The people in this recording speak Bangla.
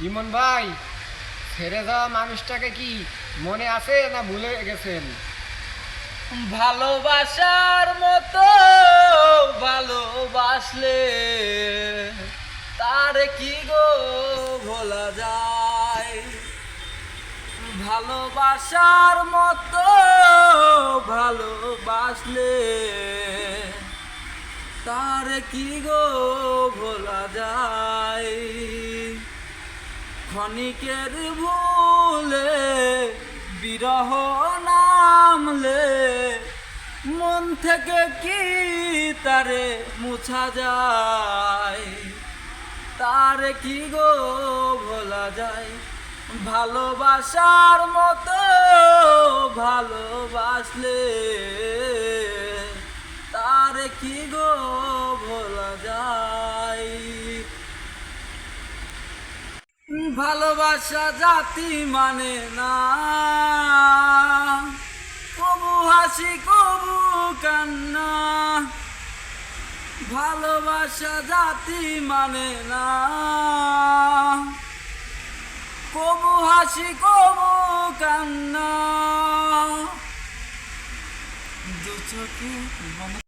ইমন ভাই, ছেড়ে যাওয়া মানুষটাকে কি মনে আছে না ভুলে গেছেন? ভালোবাসার মতো ভালোবাসলে তার কি গো ভোলা যায়? ভালোবাসার মতো ভালোবাসলে তার কি গো ভোলা যায়? ক্ষণিকের ভুলে বিরহ নামলে মন থেকে কি তারে মুছা যায়? তার কি গো ভোলা যায়? ভালোবাসার মতো ভালোবাসলে তার কি গো ভোলা যায়? ভালোবাসা জাতি মানে না। কবু হাসি, কবু কান্না। ভালোবাসা জাতি মানে না। কবু হাসি, কবু কান্না। দু চোখে